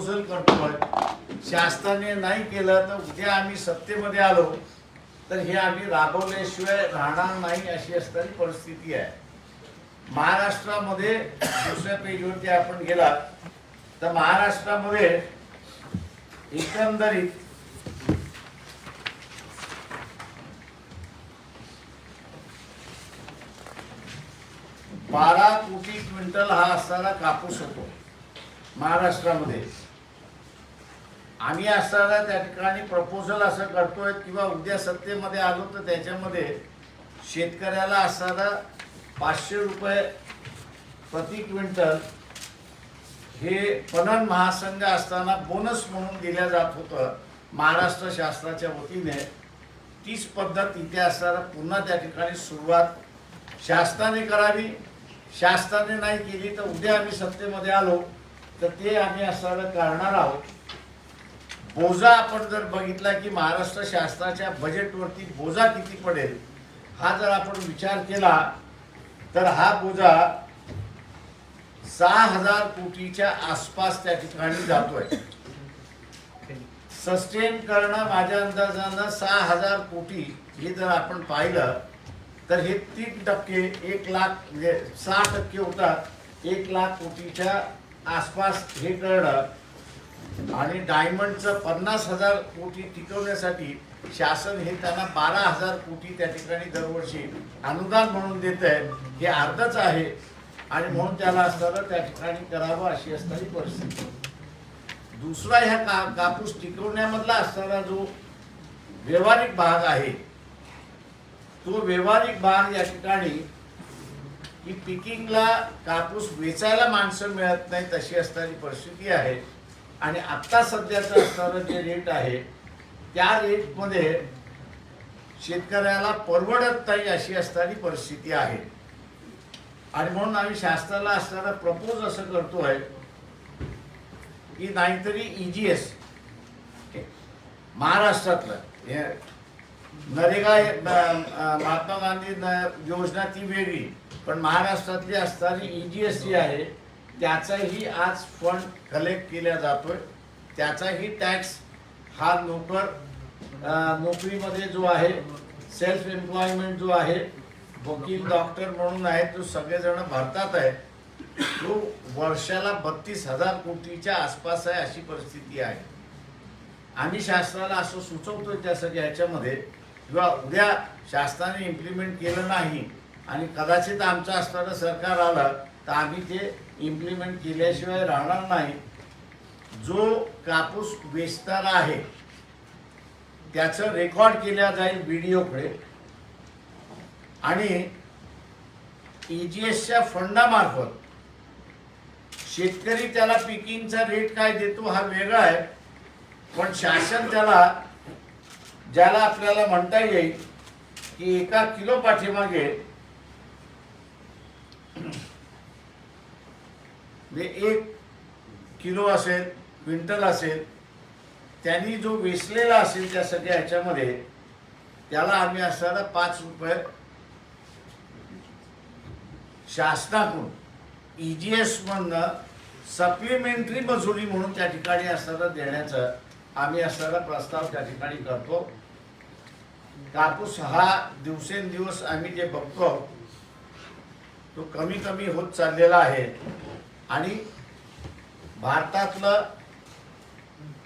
Proposal करतोय. शासनाने नाही केलं तर उद्या आम्ही सत्तेमध्ये आलो तर हे आम्ही राबवल्याशिवाय राहणार नाही अशी असणारी परिस्थिती आहे. महाराष्ट्रामध्ये दुसऱ्या पेजवरती आपण गेला तर महाराष्ट्रामध्ये एकंदरीत बारा कोटी क्विंटल हा असणारा कापूस होतो महाराष्ट्रामध्ये. आम्ही असताना त्या ठिकाणी प्रपोजल असं करतोय किंवा उद्या सत्तेमध्ये आलो तर त्याच्यामध्ये शेतकऱ्याला असणारा पाचशे रुपये प्रति क्विंटल हे पणन महासंघ असताना बोनस म्हणून दिल्या जात होतं महाराष्ट्र शासनाच्या वतीने. तीच पद्धत इथे असताना पुन्हा त्या ठिकाणी सुरुवात शासनाने करावी. शासनाने नाही केली तर उद्या आम्ही सत्तेमध्ये आलो तर ते आम्ही असताना करणार आहोत. बोजा आपण जर बघितला की महाराष्ट्र शासनाच्या बजेटवरती बोजा किती पडेल हा जर आपण विचार केला तर हा बोजा सहा हजार कोटीच्या आसपास त्या ठिकाणी जातोय. सस्टेन करणं माझ्या अंदाजानं सहा हजार कोटी हे जर आपण पाहिलं तर हे तीन टक्के एक लाख म्हणजे सहा टक्के होतात. एक लाख कोटीच्या आसपास हे करणं आणि डायमंडचं पन्नास हजार कोटी टिकवण्यासाठी शासन हे त्यांना बारा हजार कोटी त्या ठिकाणी दरवर्षी अनुदान म्हणून देत आहे. हे अर्धच आहे. आणि म्हणून त्याला असताना त्या ठिकाणी करावं अशी असणारी परिस्थिती. दुसरा ह्या का कापूस टिकवण्यामधला असणारा जो व्यवहारिक भाग आहे तो व्यवहारिक भाग या ठिकाणी की पिकिंगला कापूस वेचायला माणसं मिळत नाही तशी असणारी परिस्थिती आहे. आणि आत्ता सध्याचं असणारं जे रेट आहे त्या रेटमध्ये शेतकऱ्याला परवडत नाही अशी असणारी परिस्थिती आहे. आणि म्हणून आम्ही शासनाला असणारा प्रपोज असं करतो आहे की नाहीतरी ई जी एस महाराष्ट्रातलं हे नरेगा हे, महात्मा गांधी न- योजना ती वेगळी पण महाराष्ट्रातली असणारी ई जी एस जी आहे त्याचाही आज फंड कलेक्ट केला जातोय. त्याचाही टॅक्स हा नोकर नोकरीमध्ये जो आहे सेल्फ एम्प्लॉयमेंट जो आहे वकील डॉक्टर म्हणून आहे तो सगळेजण भारतात आहे. तो वर्षाला बत्तीस हजार कोटीच्या आसपास आहे अशी परिस्थिती आहे. आम्ही शासनाला असं सुचवतोय सगळ्या ह्याच्यामध्ये किंवा उद्या शासनाने इम्प्लिमेंट केलं नाही आणि कदाचित आमचं असणारं सरकार आलं तर आम्ही ते इम्प्लिमेंट केल्याशिवाय राहणार नाही. जो कापूस वेचताना आहे त्याचं रेकॉर्ड केल्या जाईल व्हिडिओकडे आणि ई जी एसच्या फंडामार्फत शेतकरी त्याला पिकिंगचा रेट काय देतो हा वेगळा आहे. पण शासन त्याला ज्याला आपल्याला म्हणता येईल की एका किलो पाठीमागे म्हणजे एक किलो असेल क्विंटल असेल त्यांनी जो वेचलेला असेल त्या सगळ्या ह्याच्यामध्ये त्याला आम्ही असताना पाच रुपये शासनाकडून ई जी मधनं सप्लिमेंटरी मजुरी म्हणून त्या ठिकाणी असताना देण्याचं आम्ही असताना प्रस्ताव त्या ठिकाणी करतो. कापूस हा दिवसेंदिवस आम्ही जे बघतो तो कमी कमी होत चाललेला आहे. आणि भारतातलं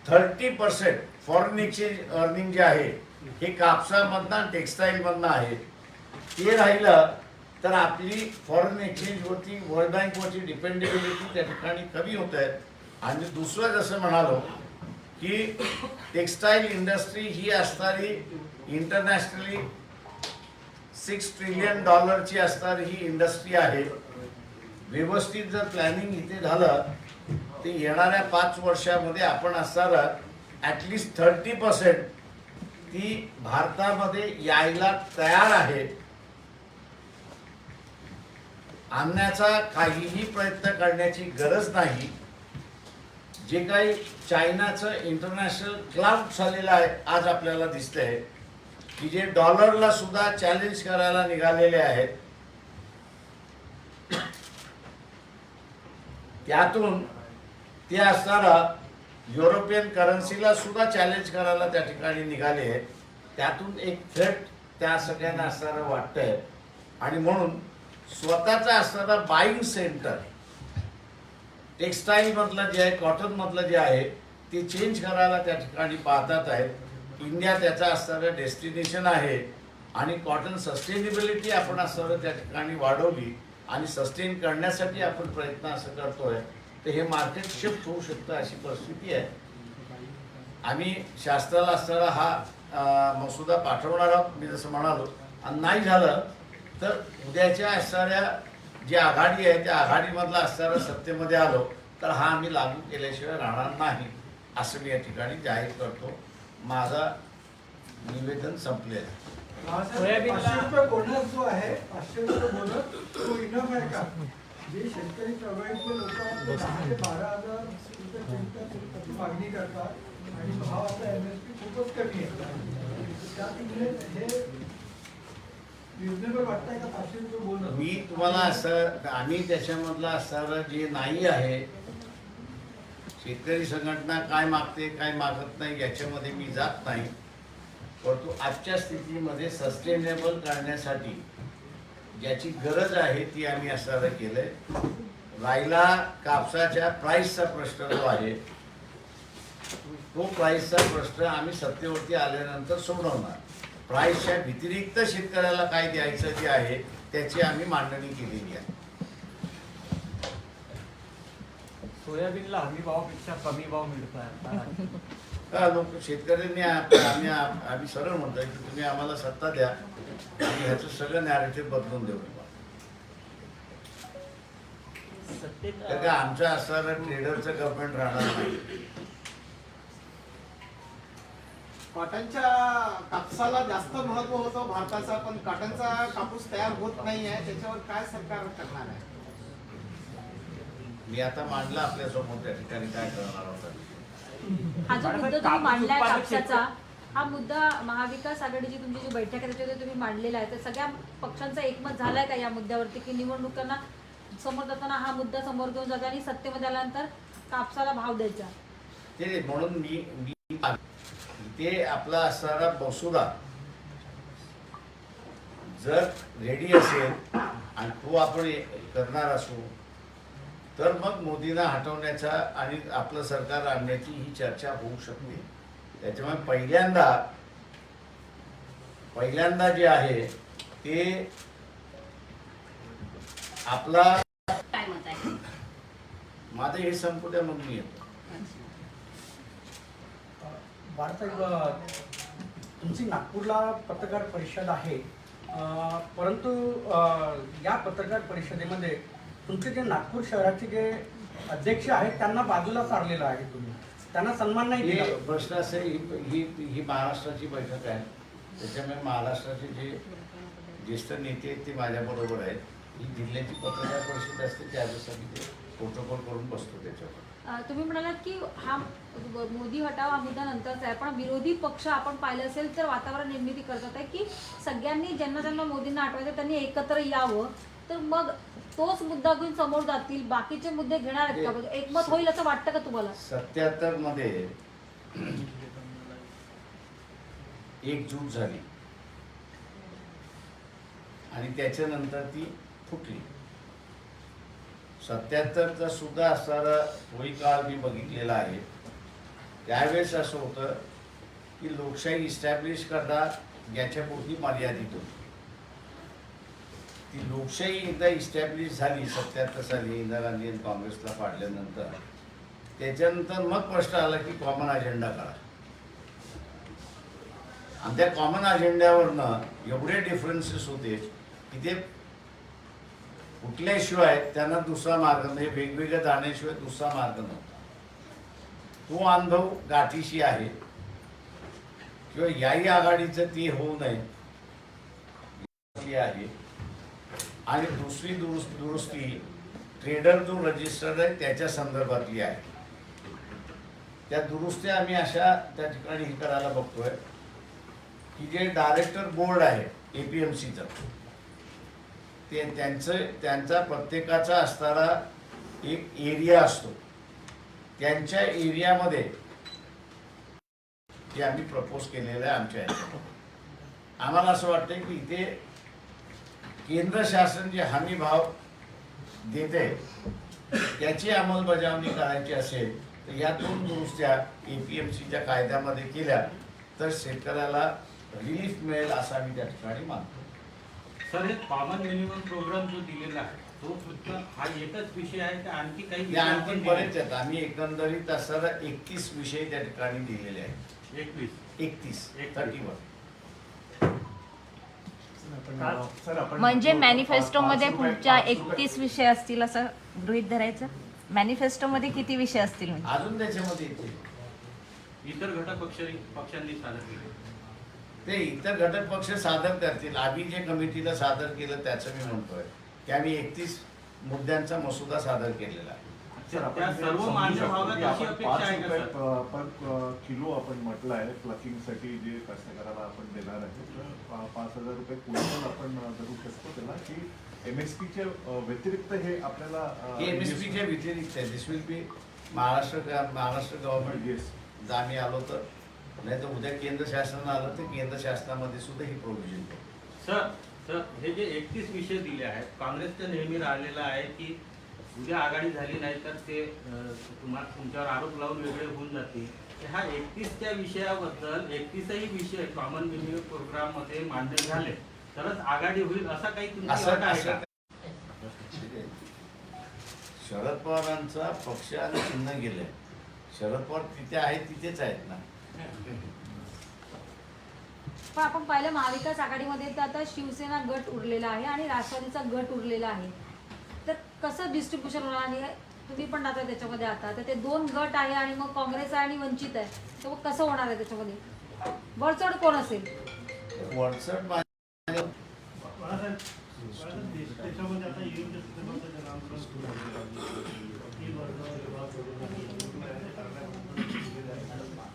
thirty percent foreign exchange earning जे आहे हे कापसामधनं टेक्स्टाईलमधनं आहे. ते राहिलं तर आपली फॉरेन एक्सचेंजवरती वर्ल्ड बँकवरची डिपेंडेबिलिटी त्या ठिकाणी कमी होत आहे. आणि दुसरं जसं म्हणालो की टेक्स्टाईल इंडस्ट्री ही असणारी इंटरनॅशनली सिक्स ट्रिलियन डॉलरची असणारी ही इंडस्ट्री आहे. व्यवस्थित जर प्लॅनिंग इथे झालं ते येणाऱ्या पाच वर्षामध्ये आपण असणारा ॲटलिस्ट थर्टी पर्सेंट ती भारतामध्ये यायला तयार आहे. आणण्याचा काहीही प्रयत्न करण्याची गरज नाही. जे काही चायनाचं इंटरनॅशनल क्लाउड झालेलं आहे आज आपल्याला दिसतंय की जे डॉलरला सुद्धा चॅलेंज करायला निघालेले आहेत. त्यातून ते असणारा युरोपियन करन्सीला सुद्धा चॅलेंज करायला त्या ठिकाणी निघाले. आहे त्यातून एक थेट त्या सगळ्यांना असणारं वाटतंय. आणि म्हणून स्वतःचा असणारा बाईंग सेंटर टेक्स्टाईल मधलं जे आहे कॉटन मधलं जे आहे ते चेंज करायला त्या ठिकाणी पाहतात आहेत. इंडिया त्याचा असणारं डेस्टिनेशन आहे. आणि कॉटन सस्टेनेबिलिटी आपण असणारं त्या ठिकाणी वाढवली. आणि सस्टेन करण्यासाठी आपण प्रयत्न असं करतोय तर हे मार्केट शिफ्ट होऊ शकतं अशी परिस्थिती आहे. आम्ही शास्त्राला असणारा हा मसुदा पाठवणार आहोत मी जसं म्हणालो. आणि नाही झालं तर उद्याच्या असणाऱ्या जी आघाडी आहे त्या आघाडीमधला असणारा सत्तेमध्ये आलो तर हा आम्ही लागू केल्याशिवाय राहणार नाही असं मी या ठिकाणी जाहीर करतो. माझा निवेदन संपलेलं आहे. सोयाबीनला- पाचशे रुपये बोनस जो आहे पाचशे रुपये बोनस तो इनफ आहे का? जे शेतकरी चळवळीतले लोक आपले दहा ते बारा हजार रुपये क्विंटल मागणी करतात आणि भाव आता एम एस पी खूपच कमी आहे. त्या तुलनेत हे रिझनेबल वाटतंय का पाचशे रुपये बोनस मी तुम्हाला असं आम्ही त्याच्यामधलं असणारं जे नाही आहे शेतकरी संघटना काय मागते काय मागत नाही याच्यामध्ये मी जात नाही. परंतु आजच्या स्थितीमध्ये सस्टेनेबल करण्यासाठी ज्याची गरज आहे ती आम्ही असणारं केलंय. राहिला कापसाच्या प्राईसचा प्रश्न जो आहे तो प्राईसचा प्रश्न आम्ही सत्तेवरती आल्यानंतर सोडवणार. प्राईसच्या व्यतिरिक्त शेतकऱ्याला काय द्यायचं जे आहे त्याची आम्ही मांडणी केलेली आहे. सोयाबीनला हमी भावापेक्षा कमी भाव मिळतो आहे का लोक शेतकऱ्यांनी आप- आम्ही आम्ही सरळ म्हणतोय की तुम्ही आम्हाला सत्ता द्या आणि ह्याचं सगळं नॅरेटिव्ह बदलून देऊ नका. तर का आमचं असणारं ट्रेडरचं गव्हर्नमेंट राहणार नाही. कॉटनच्या कापसाला जास्त महत्त्व होतं भारताचा पण कॉटनचा कापूस तयार होत नाही आहे त्याच्यावर काय सरकार करणार आहे? मी आता मांडलं आपल्यासमोर त्या ठिकाणी काय करणार होता हा जो मुद्दा तुम्ही मांडलाय कापसाचा हा मुद्दा महाविकास आघाडीची तुमची जी बैठक आहे त्याच्यामध्ये तुम्ही मांडलेला आहे. तर सगळ्या पक्षांचं एकमत झालंय का या मुद्द्यावरती? की निवडणुकांना समोर जाताना हा मुद्दा समोर घेऊन जाता आणि सत्तेमध्ये आल्यानंतर कापसाला भाव द्यायचा? ते म्हणून मी मी ते आपला असणारा मसुदा जर रेडी असेल आणि तो आपण करणार असू तर मग मोदींना हटवण्याचा आणि आपलं सरकार आणण्याची ही चर्चा होऊ शकते त्याच्यामुळे पहिल्यांदा पहिल्यांदा जे आहे ते आपला माझं हे संपू द्या मग मी येतो. अ, तुमची नागपूरला पत्रकार परिषद आहे. परंतु या पत्रकार परिषदेमध्ये तुमचे जे नागपूर शहराचे जे अध्यक्ष आहेत त्यांना बाजूला सारलेलं आहे तुम्ही. त्यांना सन्मान नाही हे दिला प्रश्न असे ही ही ही महाराष्ट्राची बैठक आहे. त्याच्यामुळे महाराष्ट्राचे जे ज्येष्ठ नेते आहेत ते माझ्याबरोबर आहेत. ही जिल्ह्याची पत्रकार परिषद असते त्याच्यासाठी ते प्रोटोकॉल करून बसतो त्याच्यावर. अं, तुम्ही म्हणालात की हा मोदी हटाव हा मुद्दा नंतरचा आहे पण विरोधी पक्ष आपण पाहिलं असेल तर वातावरण निर्मिती करतात आहे की सगळ्यांनी ज्यांना ज्यांना मोदींना आठवायचं त्यांनी एकत्र यावं. तर मग तोच मुद्दा घेऊन समोर जातील बाकीचे मुद्दे घेणार आहेत का? एकमत होईल असं वाटतं का तुम्हाला? सत्याहत्तरमध्ये एकजूट झाली. आणि त्याच्यानंतर ती फुटली. सत्याहत्तरचा सुद्धा असणारा तोही काळ मी बघितलेला आहे. त्यावेळेस असं होतं की लोकशाही इस्टॅब्लिश करता याच्यापुरती मर्यादित होती. ती लोकशाही एकदा इस्टॅब्लिश झाली सत्याहत्तर साली इंदिरा गांधी आणि काँग्रेसला पाडल्यानंतर त्याच्यानंतर मग प्रश्न आला की कॉमन अजेंडा करा आणि त्या कॉमन अजेंड्यावरनं एवढे डिफरन्सेस होते की ते फुटल्याशिवाय त्यांना दुसरा मार्ग म्हणजे वेगवेगळ्या जाण्याशिवाय दुसरा मार्ग नव्हता. तो अनुभव गाठीशी आहे. किंवा याही आघाडीचं ती होऊ नये. आहे आणि दुसरी दुरुस्त दुरुस्ती ट्रेडर जो रजिस्टर आहे त्याच्या संदर्भातली आहे. त्या दुरुस्त्या आम्ही अशा त्या ठिकाणी हे करायला बघतोय की जे डायरेक्टर बोर्ड आहे एपीएमसीचं ते त्यांचं त्यांचा प्रत्येकाचा असणारा एक एरिया असतो. त्यांच्या एरियामध्ये जे आम्ही प्रपोज केलेलं आहे आमच्या आम्हाला असं वाटतं की इथे केंद्र शासन जे हमी भाव देते त्याची अंमलबजावणी करायची असेल तर या दोन दुरुस्त्या ए पी एम सीच्या कायद्यामध्ये केल्या तर शेतकऱ्याला रिलीफ मिळेल असं आम्ही त्या ठिकाणी मानतो. सर हे कॉमन मिनिमम प्रोग्राम जो दिलेला आहे तो फक्त हा एकच विषय आहे का आणखी काही आणखी बरेच आहेत. आम्ही एकंदरीत असताना एकतीस विषय त्या ठिकाणी दिलेले आहेत? एकवीस. एकतीस. थर्टी वन म्हणजे मॅनिफेस्टो मध्ये पुढच्या एकतीस विषय असतील असं गृहित धरायचं? मॅनिफेस्टो मध्ये किती विषय असतील म्हणजे? अजून त्याच्यामध्ये इतर घटक पक्ष पक्षांनी सादर केले. ते इतर घटक पक्ष सादर करतील. आम्ही जे कमिटीला सादर केलं त्याचं मी म्हणतोय. की आम्ही एकतीस मुद्द्यांचा मसुदा सादर केलेला आहे. त्या सर्व मान्य व्हाव्यात अशी अपेक्षा आहे का सर? पर किलो आपण म्हटलं आहे प्लकिंगसाठी जे कास्तकाराला आपण देणार आहे तर पा- पाच हजार रुपये क्विंटल आपण अ, धरू शकतो त्याला की एम एस पीच्या व्यतिरिक्त हे आपल्याला अ, हे व्यतिरिक्त आहे. दिस विल बी महाराष्ट्र गा- महाराष्ट्र गव्हर्नमेंट Yes. जर आम्ही आलो तर. नाही तर उद्या केंद्र शासन आलं तर केंद्र शासनामध्ये सुद्धा ही प्रोव्हिजन सर सर हे जे एकतीस विषय दिले आहेत काँग्रेसचं नेहमी राहिलेलं आहे की उद्या आघाडी झाली नाही तर ते तुम्हाला तुमच्यावर आरोप लावून वेगळे होऊन जातील. तर ह्या एकतीसच्या विषयाबद्दल एकतीसही विषय कॉमन मिनिमम प्रोग्राममध्ये मान्य झाले. तरच आघाडी होईल असा काही तुमची शरद पवारांचा पक्ष आणि चिन्ह गेलंय. शरद पवार तिथे आहेत तिथेच आहेत ना. पण आपण पाहिलं महाविकास आघाडीमध्ये तर आता शिवसेना गट उरलेला आहे आणि राष्ट्रवादीचा गट उरलेला आहे. कसं डिस्ट्रीब्युशन होणार आणि तुम्ही पण आता त्याच्यामध्ये आता. तर ते दोन गट आहे आणि मग काँग्रेस आहे आणि वंचित आहे. तर मग कसं होणार आहे त्याच्यामध्ये? वरचढ कोण असेल? वरचढ माझ्या त्याच्यामध्ये आता ईव्हीएमच्या संदर्भात जर आंदोलन सुरू झालेलं आहे. वकील वर्ग, विभाग वगैरे करण्याबद्दल दिलेलं आहे.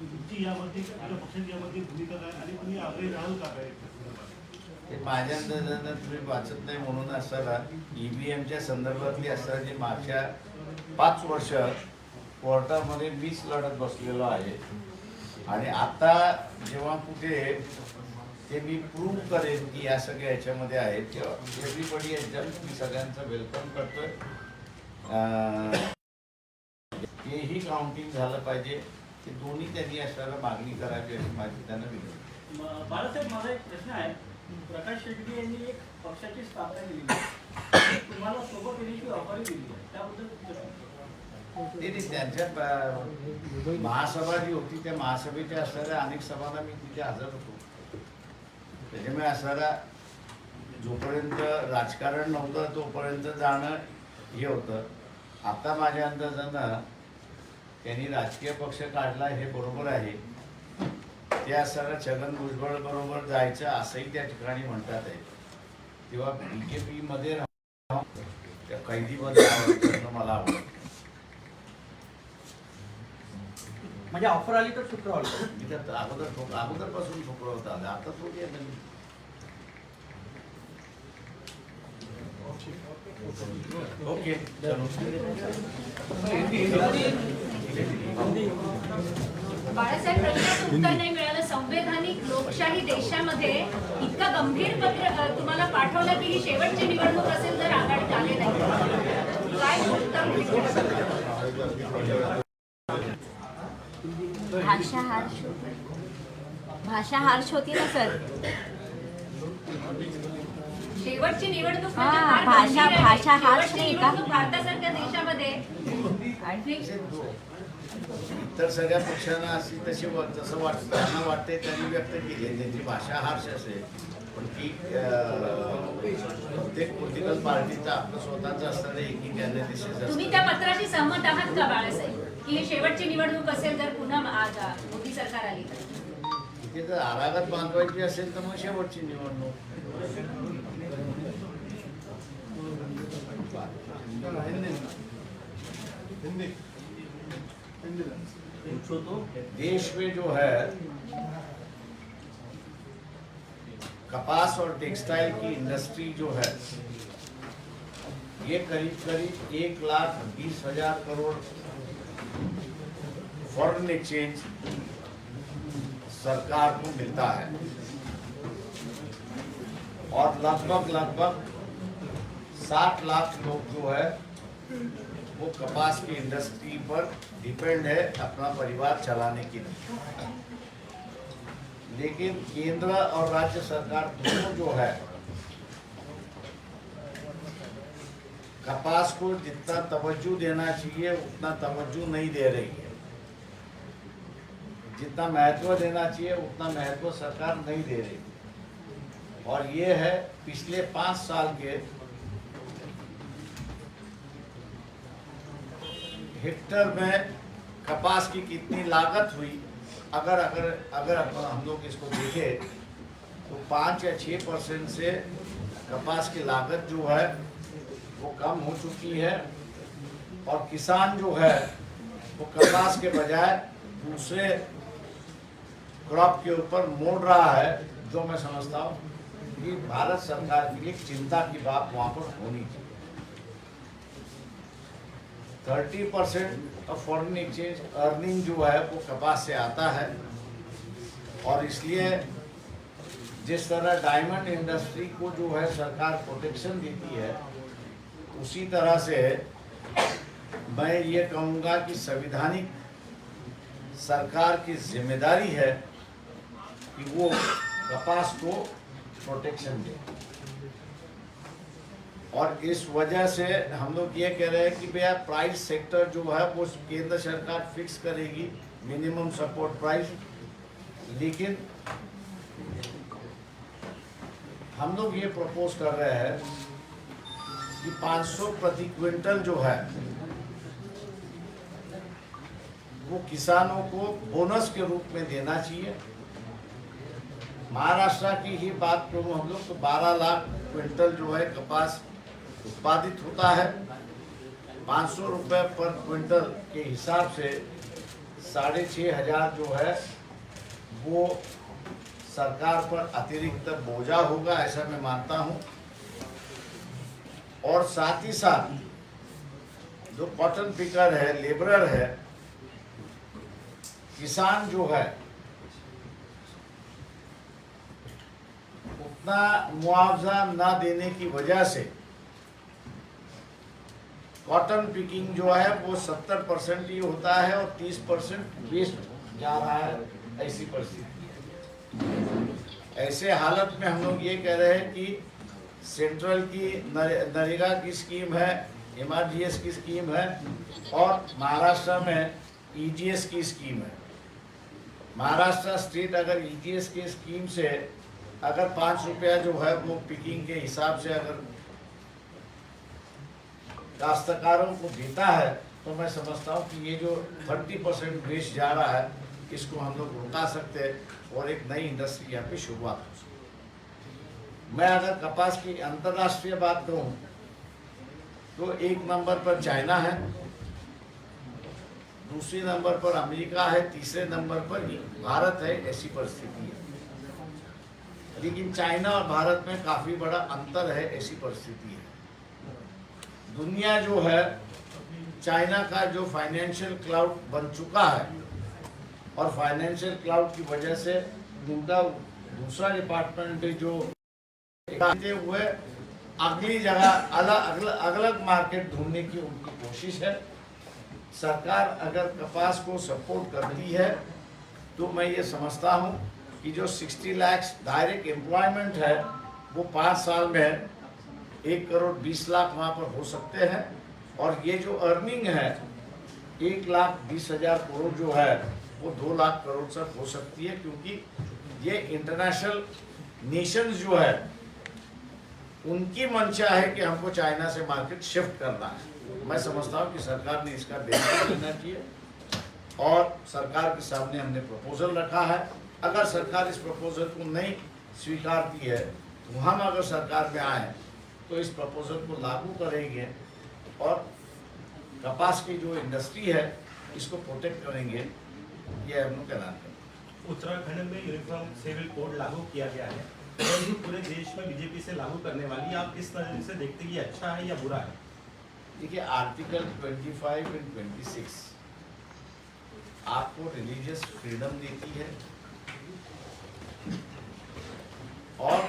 तुमची यामध्ये आपल्या पक्षाची यामध्ये भूमिका काय आणि तुम्ही आग्रही राहाल का काय त्या संदर्भात? ते माझ्या अंदाजानं तुम्ही वाचत नाही म्हणून असताना ईव्हीएमच्या संदर्भातली असताना जे मागच्या पाच वर्ष कोर्टामध्ये मीच लढत बसलेलो आहे. आणि आता जेव्हा कुठे ते मी प्रूव्ह करेन की या सगळ्या ह्याच्यामध्ये आहेत तेव्हा एव्हरीबडी एकदम मी सगळ्यांचं वेलकम करतोय. तेही काउंटिंग झालं पाहिजे. ते दोन्ही त्यांनी असताना मागणी करावी अशी माझी त्यांना विनंती. बाळासाहेब माझा एक प्रश्न आहे. प्रकाश शेटगी यांनी एक पक्षाची स्थापना केली. तुम्हाला सोबत येण्याची ऑफर दिली त्याबद्दल ते त्यांच्या महासभा जी होती त्या महासभेच्या असणाऱ्या अनेक सभांना मी तिथे हजर होतो. त्याच्यामुळे असणारा जोपर्यंत राजकारण नव्हतं तोपर्यंत जाणं हे होतं. आता माझ्या अंदाजानं त्यांनी राजकीय पक्ष काढला हे बरोबर आहे. ते असताना छगन भुजबळ बरोबर जायचं असंही त्या ठिकाणी म्हणतात आहे. तेव्हा बी जे पीमध्ये राहून त्या कैदीमध्ये आवडतं मला आवडतं. म्हणजे ऑफर आली तर मी तर अगोदर ठोक अगोदरपासून होता. आला आता तो नवीन ओके बाळासाहेब प्रश्नाचं उत्तर नाही मिळालं. संवैधानिक लोकशाही देशामध्ये इतका गंभीर पत्र तुम्हाला पाठवलं की ही शेवटची निवडणूक असेल तर आघाडीत आले नाही. काय भाषा हार्श भाषा हार्श होती ना सर. शेवटची निवडणूक म्हणजे फार भाषा- गंभीर आहे. भाषा हाच शेवटची नाही का? निवडणूक भारतासारख्या देशामध्ये. आणि? इतर सगळ्या पक्षांना अशी तशी जसं वाटतं त्यांना वाटते त्यांनी व्यक्त केली आहे. त्यांची भाषा हार्श असेल पण ती प्रत्येक पॉलिटिकल पार्टीचं आपलं स्वतःचं असताना एकी अनालिसिस तुम्ही असतं त्या पत्राशी सहमत आहात का बाळासाहेब? की ही शेवटची निवडणूक असेल जर पुन्हा मोदी सरकार आली तर? तिथे जर आरागात बांधवायची असेल तर मग शेवटची निवडणूक. देश में जो है कपास और टेक्सटाइल की इंडस्ट्री जो है, ये करीब करीब एक लाख बीस हज़ार करोड़ फॉरेन एक्सचेंज सरकार को मिलता है। और लगभग लगभग साठ लाख लोग जो है वो कपास की इंडस्ट्री पर डिपेंड है अपना परिवार चलाने के लिए। लेकिन केंद्र और राज्य सरकार दोनों जो है, कपास को जितना तवज्जो देना चाहिए, उतना तवज्जो नहीं दे रही है। जितना महत्व देना चाहिए, उतना महत्व सरकार नहीं दे रही। और ये है, पिछले पाँच साल के हेक्टर में कपास की कितनी लागत हुई? अगर अगर अगर हम लोग इसको देखें तो पाँच या छः परसेंट से कपास की लागत जो है, वो कम हो चुकी है। और किसान जो है, वो कपास के बजाय दूसरे क्रॉप के ऊपर मोड़ रहा है, जो मैं समझता हूँ कि भारत सरकार के लिए चिंता की बात वहाँ पर होनी चाहिए। Thirty percent of foreign exchange earning जो है, वो कपास से आता है। और इसलिए जिस तरह डायमंड इंडस्ट्री को जो है, सरकार प्रोटेक्शन देती है, उसी तरह से मैं ये कहूँगा कि संविधानिक सरकार की ज़िम्मेदारी है कि वो कपास को प्रोटेक्शन दे। और इस वजह से हम लोग ये कह रहे हैं कि भैया प्राइस सेक्टर जो है वो केंद्र सरकार फिक्स करेगी मिनिमम सपोर्ट प्राइस लेकिन हम लोग ये प्रपोज कर रहे हैं कि 500 प्रति क्विंटल जो है, वो किसानों को बोनस के रूप में देना चाहिए। महाराष्ट्र की ही बात करूँ हम लोग तो 12 लाख क्विंटल जो है कपास उत्पादित होता है। 500 रुपए पर क्विंटल के हिसाब से साढ़े छः हज़ार जो है, वो सरकार पर अतिरिक्त बोझा होगा, ऐसा मैं मानता हूँ। और साथ ही साथ जो कॉटन पिकर है लेबरर है, किसान जो है, उतना मुआवजा ना देने की वजह से कॉटन पिकिंग जो है वो सत्तर परसेंट ही होता है और तीस परसेंट वेस्ट जा रहा है ऐसी परिस्थिति ऐसे हालत में हम लोग ये कह रहे हैं कि सेंट्रल की नरे- नरेगा की स्कीम है एम की स्कीम है और महाराष्ट्र में ई की स्कीम है। महाराष्ट्र स्टेट अगर ई की स्कीम से अगर पाँच रुपया जो है वो पिकिंग के हिसाब से अगर काश्तकारों को देता है तो मैं समझता हूँ कि ये जो थर्टी परसेंट वेस्ट जा रहा है इसको हम लोग रुका सकते हैं और एक नई इंडस्ट्री यहाँ पे शुरुआत हो सकती मैं अगर कपास की अंतर्राष्ट्रीय बात करूँ तो एक नंबर पर चाइना है दूसरे नंबर पर अमेरिका है तीसरे नंबर पर भारत है ऐसी परिस्थिति है। लेकिन चाइना और भारत में काफी बड़ा अंतर है ऐसी परिस्थिति है। दुनिया जो है, चाइना का जो फाइनेंशियल क्लाउड बन चुका है, और फाइनेंशियल क्लाउड की वजह से उनका दूसरा डिपार्टमेंट जो हुए, अगली जगह अलग अलग मार्केट ढूँढने की उनकी कोशिश है। सरकार अगर कपास को सपोर्ट कर रही है तो मैं ये समझता हूँ कि जो 60 लाख डायरेक्ट एम्प्लॉयमेंट है, वो पाँच साल में एक करोड़ बीस लाख वहाँ पर हो सकते हैं। और ये जो अर्निंग है एक लाख बीस हजार करोड़ जो है वो दो लाख करोड़ तक हो सकती है क्योंकि ये इंटरनेशनल नेशंस जो है उनकी मंशा है कि हमको चाइना से मार्केट शिफ्ट करना है। मैं समझता हूँ कि सरकार ने इसका बेनिफिट लेना चाहिए और सरकार के सामने हमने प्रपोजल रखा है। अगर सरकार इस प्रपोजल को नहीं स्वीकारती है तो हम अगर सरकार में आए तो इस प्रपोजल को लागू करेंगे और कपास की जो इंडस्ट्री है इसको प्रोटेक्ट करेंगे। ये हम लोग ऐलान करेंगे उत्तराखंड में यूनिफॉर्म सिविल कोड लागू किया गया है। और ये पूरे देश में बीजेपी से लागू करने वाली आप किस तरह से देखते हैं ये अच्छा है या बुरा है? देखिए आर्टिकल 25 एंड 26 आपको रिलीजियस फ्रीडम देती है। और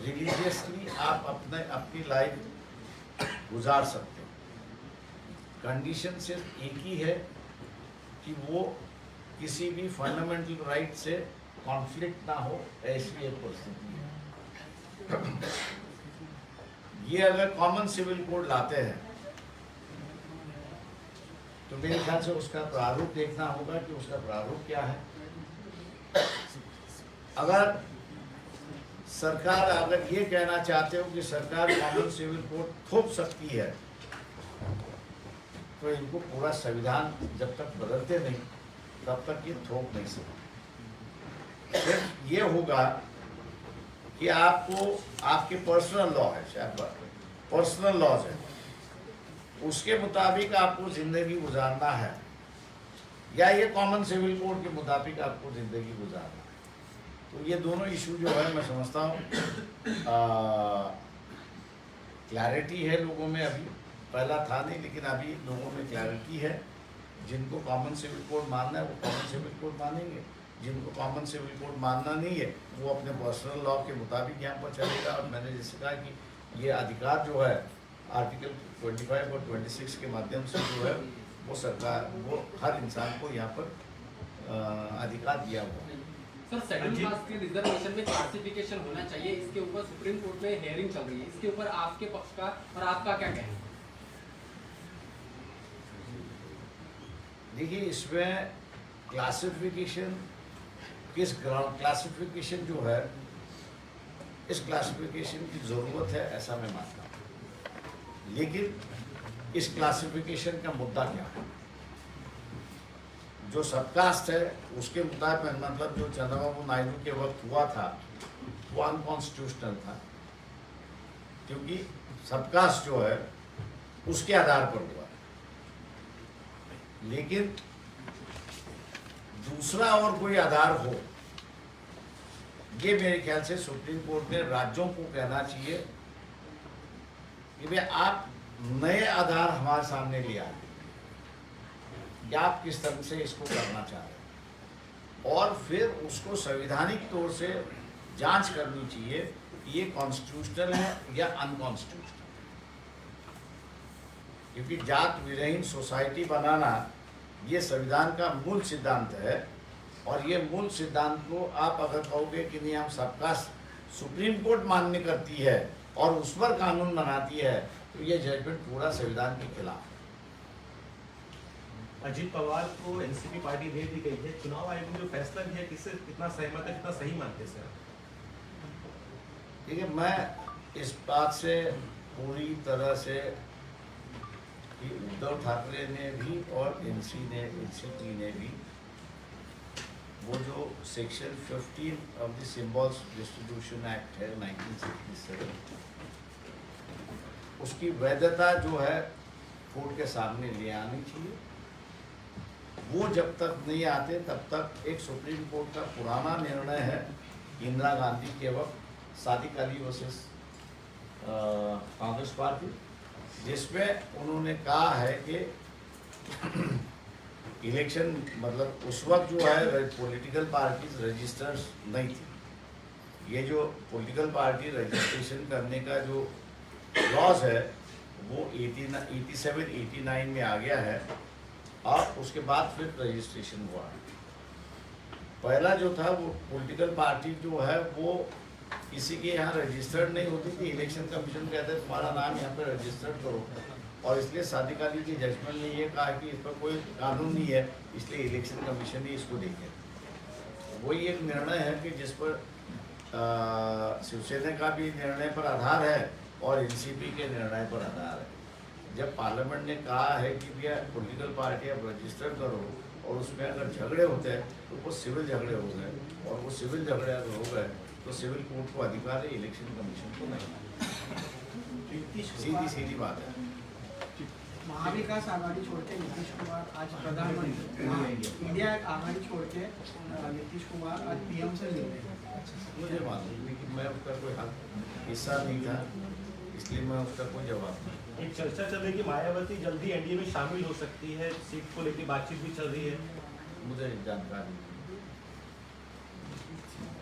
रिलीजियसली आप अपने अपनी लाइफ गुजार सकते हो। कंडीशन सिर्फ एक ही है कि वो किसी भी फंडामेंटल राइट से कॉन्फ्लिक्ट ना हो ऐसी एक परिस्थिति है। ये अगर कॉमन सिविल कोड लाते हैं तो मेरे ख्याल से उसका प्रारूप देखना होगा कि उसका प्रारूप क्या है। अगर सरकार, अगर ये कहना चाहते हो कि सरकार कॉमन सिविल कोड थोप सकती है तो इनको पूरा संविधान जब तक बदलते नहीं, तब तक ये थोप नहीं सकते। सिर्फ़ ये होगा कि आपको, आपके पर्सनल लॉ है, शायद पर्सनल लॉज है। उसके मुताबिक आपको ज़िंदगी गुजारना है, या ये कॉमन सिविल कोड के मुताबिक आपको ज़िंदगी गुजारना है। तो ये दोनों इशू जो है, मैं समझता हूँ क्लैरिटी है लोगों में अभी। पहला था नहीं, लेकिन अभी लोगों में क्लैरिटी है। जिनको कॉमन सिविल कोड मानना है, वो कॉमन सिविल कोड मानेंगे। जिनको कॉमन सिविल कोड मानना नहीं है, वो अपने पर्सनल लॉ के मुताबिक यहाँ पर चलेगा। और मैंने जैसे कहा कि ये अधिकार जो है आर्टिकल 25 और 26 के माध्यम से जो है, वो सरकार, वो हर इंसान को यहाँ पर अधिकार दिया हुआ है। सर शेड्यूल कास्ट के रिजर्वेशन में क्लासिफिकेशन होना चाहिए। इसके ऊपर सुप्रीम कोर्ट में हेयरिंग चल रही है। इसके ऊपर आपके पक्ष का और आपका क्या कहना देखिए इसमें क्लासिफिकेशन किस ग्राउंड क्लासिफिकेशन जो है इस क्लासिफिकेशन की ज़रूरत है ऐसा मैं मानता हूँ। लेकिन इस क्लासिफिकेशन का मुद्दा क्या है? जो सबकास्ट है उसके मुताबिक मतलब जो चंद्रबाबू नायडू के वक्त हुआ था वो अनकॉन्स्टिट्यूशनल था। क्योंकि सबकास्ट जो है उसके आधार पर हुआ। लेकिन दूसरा और कोई आधार हो ये मेरे ख्याल से सुप्रीम कोर्ट ने राज्यों को कहना चाहिए कि भाई आप नए आधार हमारे सामने ले आए या आप किस तरह से इसको करना चाह रहे हैं। और फिर उसको संवैधानिक तौर से जाँच करनी चाहिए कि ये कॉन्स्टिट्यूशनल है या अनकॉन्स्टिट्यूशनल क्योंकि जात विरहीन सोसाइटी बनाना ये संविधान का मूल सिद्धांत है, और ये मूल सिद्धांत को आप अगर कहोगे कि नहीं, हम सबका सुप्रीम कोर्ट मान्य करती है और उस पर कानून बनाती है तो ये जजमेंट पूरा संविधान के खिलाफ है। अजीत पवार को एनसीपी पार्टी भेज दी गई है। चुनाव आयोग ने जो फैसला लिया किससे कितना सहमत है, कितना सही मानते सर? देखिए, मैं इस बात से पूरी तरह से उद्धव ठाकरे ने भी और एनसी ने एनसीपी ने भी वो जो section 15 of the symbols distribution act है 1967 उसकी वैधता जो है, कोर्ट के सामने ले आनी चाहिए। वो जब तक नहीं आते, तब तक एक सुप्रीम कोर्ट का पुराना निर्णय है इंदिरा गांधी के वक्त Sadiq Ali versus Congress party, जिसमें उन्होंने कहा है कि इलेक्शन मतलब उस वक्त जो है पॉलिटिकल पार्टीज़ रजिस्टर्स नहीं थी। ये जो पॉलिटिकल पार्टी रजिस्ट्रेशन करने का जो लॉज है, वो eighty eighty seven eighty nine में आ गया है। और उसके बाद फिर रजिस्ट्रेशन हुआ। पहला जो था वो पॉलिटिकल पार्टी जो है, वो किसी के यहाँ रजिस्टर्ड नहीं होती थी। इलेक्शन कमीशन कहते तुम्हारा नाम यहाँ पे रजिस्टर्ड करो। और इसलिए सादिक अली की जजमेंट ने ये कहा कि इस पर कोई कानून नहीं है, इसलिए इलेक्शन कमीशन ही इसको देखे वही एक निर्णय है कि जिस पर शिवसेना का भी निर्णय पर आधार है और एनसीपी के निर्णय पर आधार है। जब पार्लियामेंट ने कहा है कि भैया पॉलिटिकल पार्टी आप रजिस्टर करो और उसमें अगर झगड़े होते हैं तो वो सिविल झगड़े हो गए और वो सिविल झगड़े अगर हो गए तो सिविल कोर्ट को अधिकार है इलेक्शन कमीशन को नहीं। सीधी सीधी बात है। महाविकास आघाड़ी छोड़ के नीतीश कुमार आज प्रधानमंत्री इंडिया आघाड़ी छोड़ के नीतीश कुमार आज पीएम से मिल रहे हैं। मुझे मालूम लेकिन मैं उसका कोई हक हिस्सा नहीं था इसलिए मैं उसका कोई जवाब नहीं। एक चर्चा चल रही है कि मायावती जल्दी एनडीए में शामिल हो सकती है सीट को लेकर बातचीत भी चल रही है। मुझे जानकारी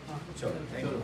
हाँ, चलो थैंक यू